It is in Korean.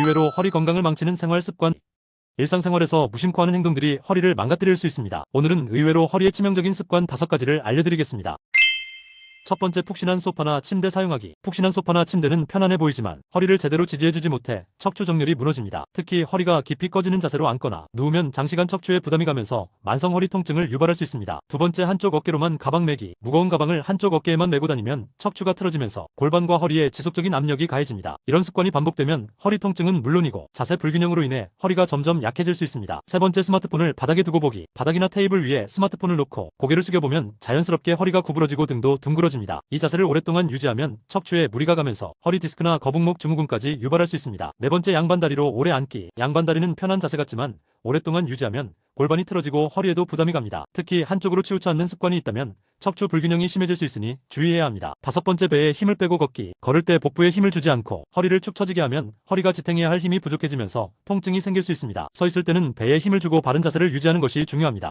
의외로 허리 건강을 망치는 생활 습관 일상생활에서 무심코 하는 행동들이 허리를 망가뜨릴 수 있습니다. 오늘은 의외로 허리에 치명적인 습관 5가지를 알려드리겠습니다. 첫 번째 푹신한 소파나 침대 사용하기. 푹신한 소파나 침대는 편안해 보이지만 허리를 제대로 지지해주지 못해 척추 정렬이 무너집니다. 특히 허리가 깊이 꺼지는 자세로 앉거나 누우면 장시간 척추에 부담이 가면서 만성 허리 통증을 유발할 수 있습니다. 두 번째 한쪽 어깨로만 가방 매기. 무거운 가방을 한쪽 어깨에만 메고 다니면 척추가 틀어지면서 골반과 허리에 지속적인 압력이 가해집니다. 이런 습관이 반복되면 허리 통증은 물론이고 자세 불균형으로 인해 허리가 점점 약해질 수 있습니다. 세 번째 스마트폰을 바닥에 두고 보기. 바닥이나 테이블 위에 스마트폰을 놓고 고개를 숙여보면 자연스럽게 허리가 구부러지고 등도 둥그러 집니다. 이 자세를 오랫동안 유지하면 척추에 무리가 가면서 허리 디스크나 거북목 증후군까지 유발할 수 있습니다. 네 번째 양반다리로 오래 앉기. 양반다리는 편한 자세 같지만 오랫동안 유지하면 골반이 틀어지고 허리에도 부담이 갑니다. 특히 한쪽으로 치우쳐 앉는 습관이 있다면 척추 불균형이 심해질 수 있으니 주의해야 합니다. 다섯 번째 배에 힘을 빼고 걷기. 걸을 때 복부에 힘을 주지 않고 허리를 축 처지게 하면 허리가 지탱해야 할 힘이 부족해지면서 통증이 생길 수 있습니다. 서 있을 때는 배에 힘을 주고 바른 자세를 유지하는 것이 중요합니다.